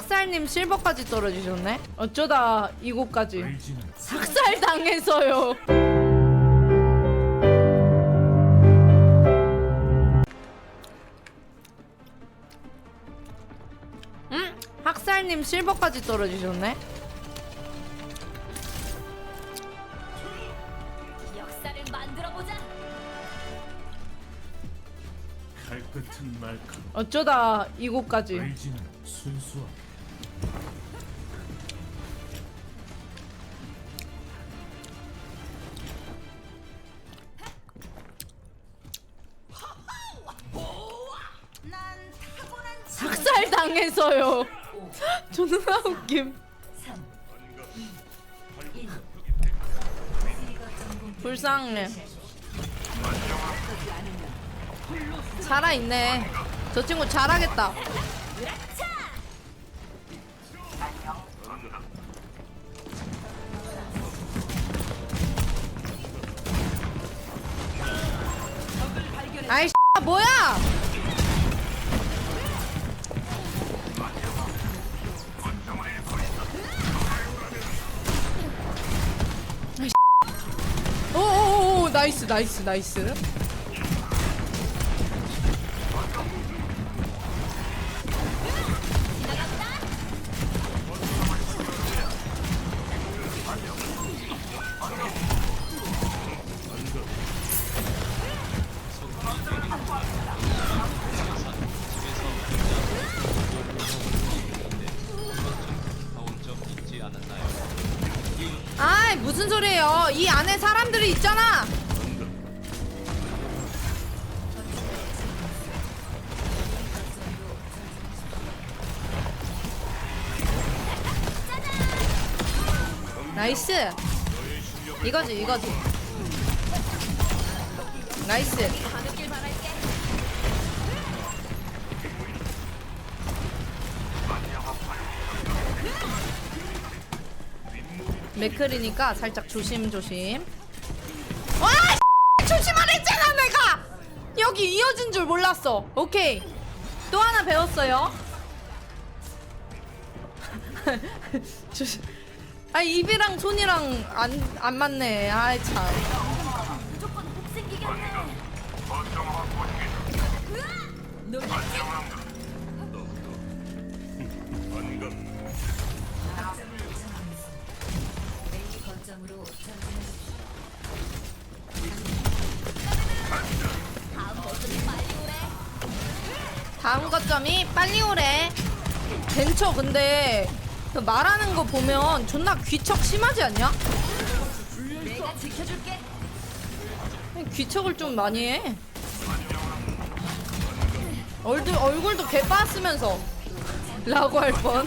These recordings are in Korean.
학살님 실버까지 떨어지셨네? 어쩌다 이곳까지 학살 당해서요. 응? 학살님 실버까지 떨어지셨네? 역사를 만들어 보자. 칼끝은 말큼 어쩌다 이곳까지 순수함 당해서요. 존나 웃김. 불쌍해. 살아있네. 저 친구 잘하겠다. 아이 뭐야? 나이스 나이스 나이스. 아이 무슨 소리예요? 이 안에 사람들이 있잖아 나이스. 이거지 이거지. 나이스. 맥클이니까 살짝 조심조심. 와 조심하랬잖아 내가! 여기 이어진 줄 몰랐어. 오케이. 또 하나 배웠어요. 조심 아 입이랑 손이랑 안, 안 맞네 아이 참 무조건 빨리 오래. 다음 거점이 빨리 오래 벤처 근데 그 말하는 거 보면 존나 귀척 심하지 않냐? 내가 지켜줄게. 귀척을 좀 많이 해. 얼굴, 얼굴도 개 빠쓰면서 라고 할 뻔.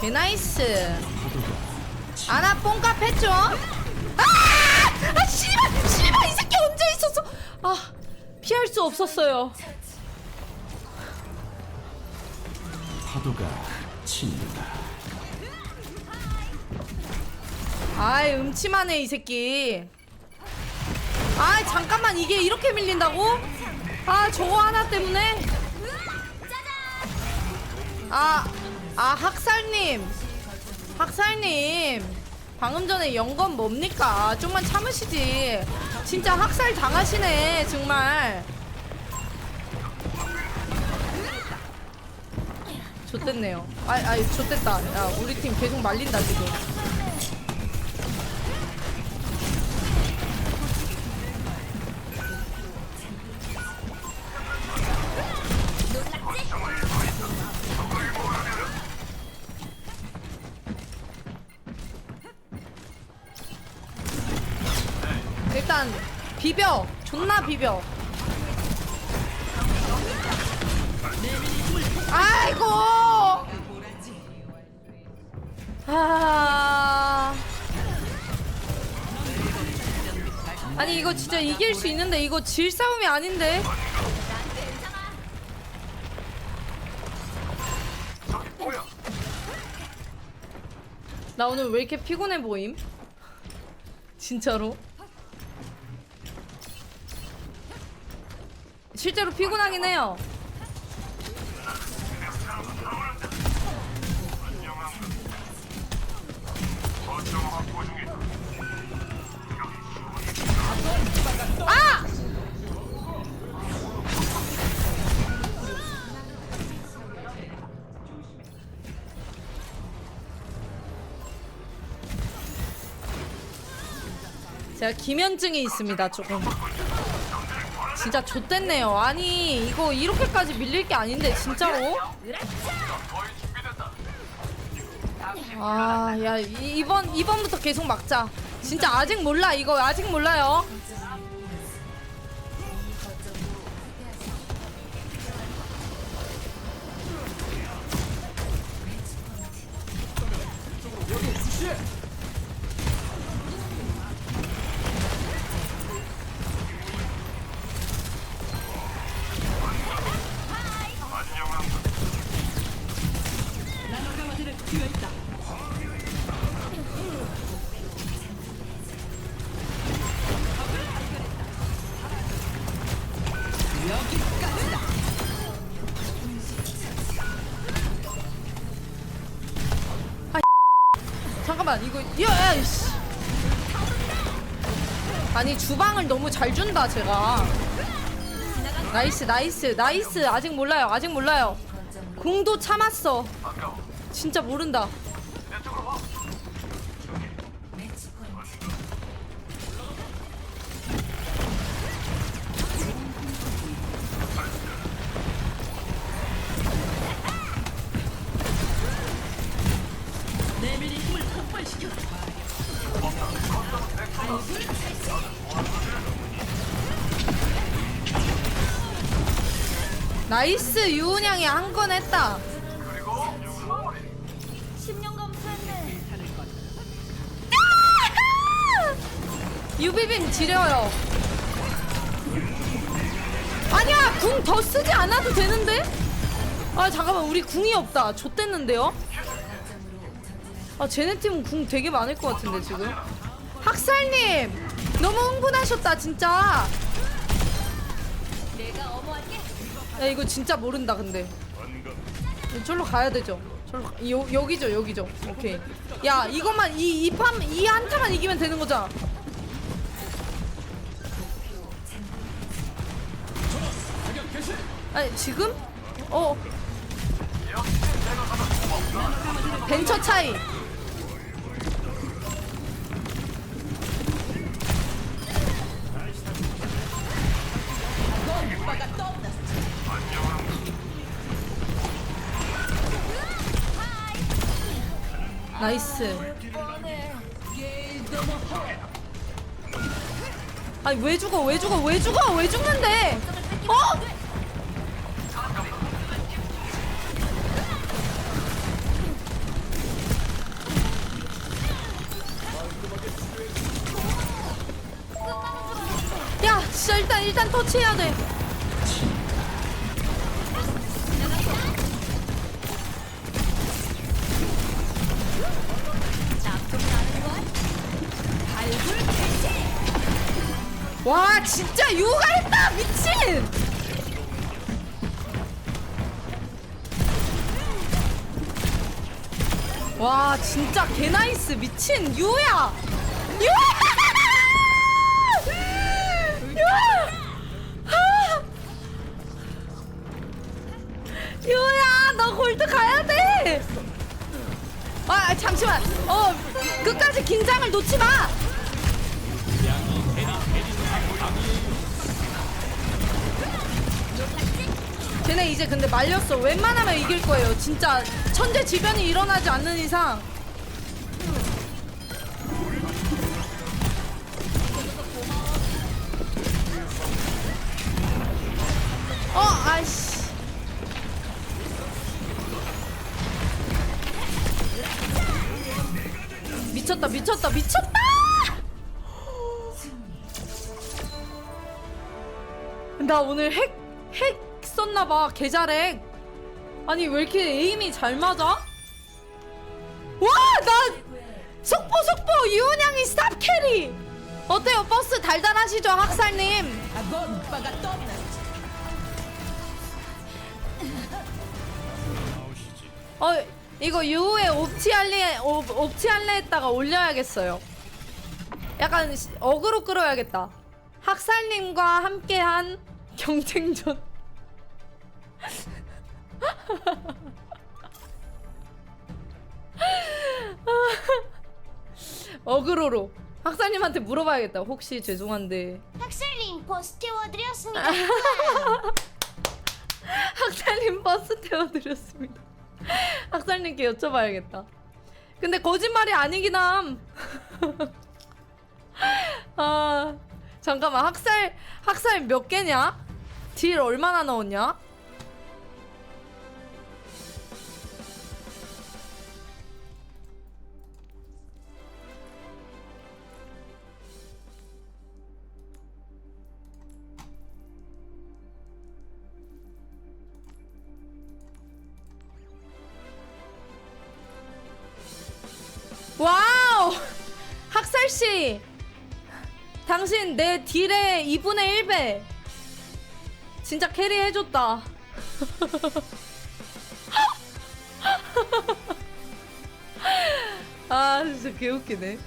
개 나이스. 아나 뽕카 패죠? 아! 아 씨발 씨발 이 새끼 언제 있었어? 아 피할 수 없었어요. 파도가 친다 아이 음침하네 이 새끼 아이 잠깐만 이게 이렇게 밀린다고? 아 저거 하나 때문에? 아, 아 학살님. 학살님. 방금 전에 연건 뭡니까? 좀만 참으시지. 진짜 학살 당하시네 정말. 좋댔네요. 아, 아 좋댔다. 야 우리 팀 계속 말린다 지금 비벼. 존나 비벼. 아이고! 아. 아니 이거 진짜 이길 수 있는데 이거 질 싸움이 아닌데? 나 오늘 왜 이렇게 피곤해 보임? 진짜로? 실제로 피곤하긴 해요. 아! 제가 기면증이 있습니다, 조금. 진짜 좆됐네요. 아니, 이거 이렇게까지 밀릴 게 아닌데, 진짜로? 아, 야, 이- 이번, 이번부터 계속 막자. 진짜 아직 몰라, 이거 아직 몰라요. 잠깐만, 이거, 야, 야, 씨. 아니, 주방을 너무 잘 준다, 제가. 나이스, 나이스, 나이스. 아직 몰라요, 아직 몰라요. 공도 참았어. 진짜 모른다. 나이스 유은양이 한 건 했다. 10년 검수했네. 유비빔 지려요. 아니야 궁 더 쓰지 않아도 되는데? 아 잠깐만 우리 궁이 없다. 좆됐는데요? 아 쟤네 팀은 궁 되게 많을 것 같은데 지금. 학살님 너무 흥분하셨다 진짜. 야 이거 진짜 모른다 근데. 저로 가야 되죠. 저로 가- 여, 여기죠 여기죠. 오케이. 야 이것만 이 이판 이 한타만 이기면 되는 거잖아. 아니 지금? 어. 벤처 차이. 나이스. 아니 왜 죽어 왜 죽어 왜 죽어 왜 죽는데? 어? 야 진짜 일단 일단 터치해야 돼. 와 진짜 유가 했다 미친 와 진짜 개나이스 미친 유야 유야 아! 유야 너 골드 가야 돼 아, 잠시만. 어, 끝까지 긴장을 놓지 마. 쟤네 이제 근데 말렸어. 웬만하면 이길 거예요. 진짜 천재지변이 일어나지 않는 이상. 어, 아이씨. 미쳤다, 미쳤다, 미쳤다. 나 오늘 핵 핵 썼나봐 개잘핵 아니 왜 이렇게 에임이 잘 맞아? 와 나 속보 속보! 이훈양이 스탑 캐리! 어때요? 버스 달달하시죠 학살님? 어 이거 유후에 옵치할래 옵, 옵치할래 했다가 올려야겠어요. 약간 시- 어그로 끌어야겠다. 학살님과 함께한 경쟁전 어그로로 학살님한테 물어봐야겠다 혹시 죄송한데 학살님 버스 태워드렸습니다. 학살님 버스 태워드렸습니다. 학살님께 여쭤봐야겠다. 근데 거짓말이 아니긴 함. 아 잠깐만 학살 학살 몇 개냐? 딜 얼마나 넣었냐? 와우! 학살 씨, 당신 내 딜의 2분의 1배. 진짜 캐리 해줬다. 아 진짜 개웃기네.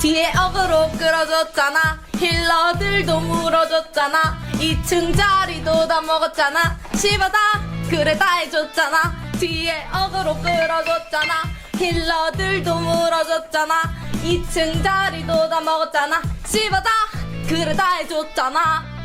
뒤에 어그로 끌어줬잖아. 힐러들도 물어줬잖아. 2층 자리도 다 먹었잖아. 씹어다 그래 다 해줬잖아. 뒤에 어그로 끌어줬잖아 힐러들도 물어줬잖아. 2층 자리도 다 먹었잖아. 씹어다! 그래 다 해줬잖아